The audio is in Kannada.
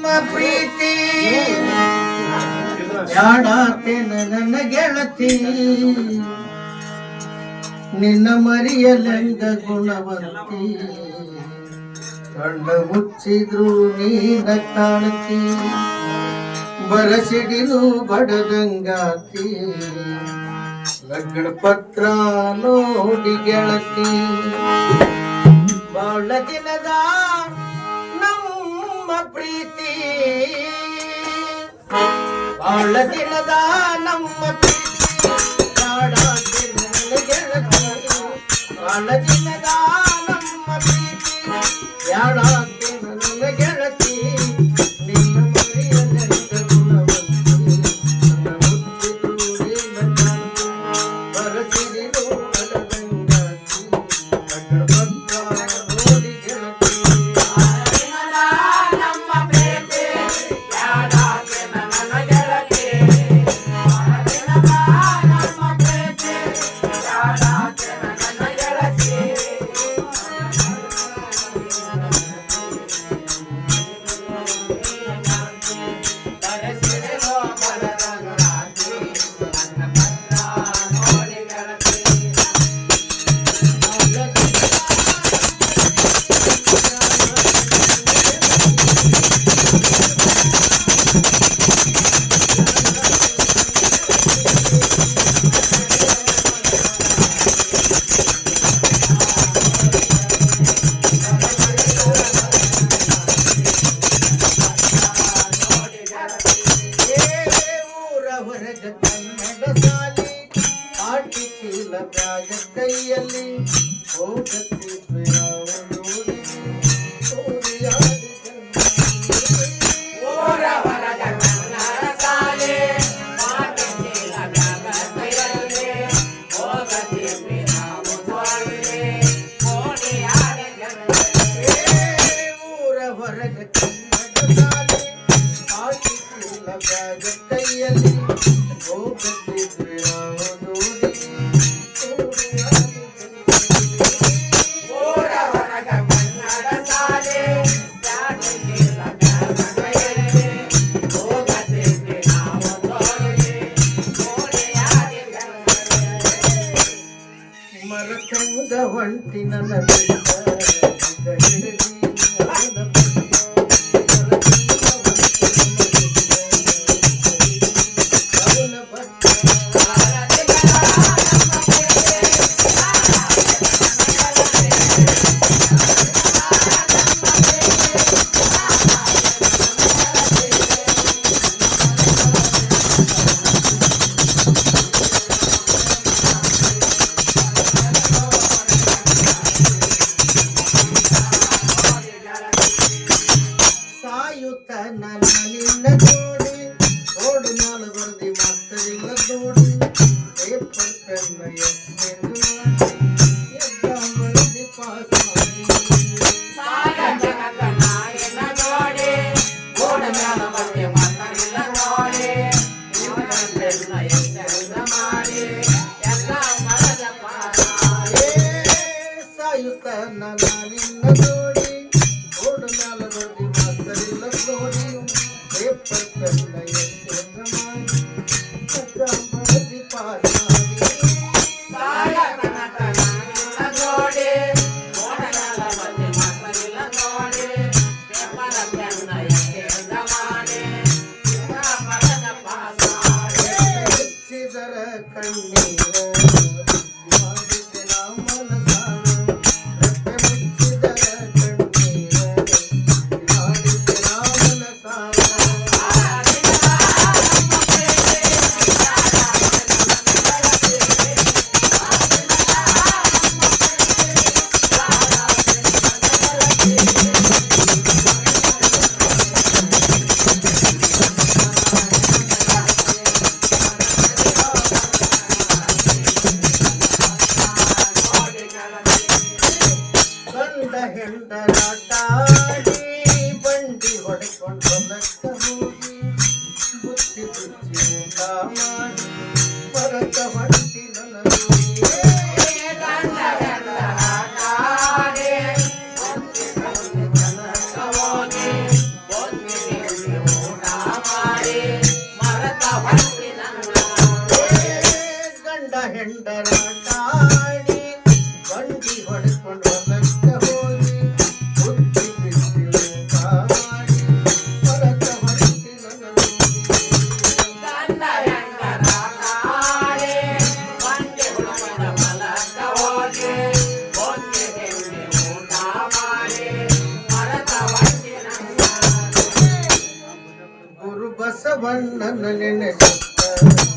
ಪ್ರೀತಿ. ಯಾಡಾತೇನ ನನ್ನ ಗೆಳತಿ. ನಿನ್ನ ಮರಿಯಲಂಗ ಗುಣವಂತಿ. ಕಣ್ಣು ಮುಚ್ಚಿದ್ರು ನೀನ ಕಾಣತಿ ಬರಸಿಡಿದು ಬಡದಂಗಾತಿ. ಲಗ್ನ ಪತ್ರ ನೋಡಿ ಗೆಳತಿ. ಬಾಳ ದಿನದ ನಮ್ಮ ಪ್ರೀತಿ. ಬಾಳದಿನದ ನಮ್ಮ ಪ್ರೀತಿ ಬಾಳದಿನ ಮ್ಯಾಗ ಕೈಯಲ್ಲಿ ಹೋಗತ್ತಿದ್ವಿ ನಾವು ನೋಡಿ Thank you. thank you 那那那。那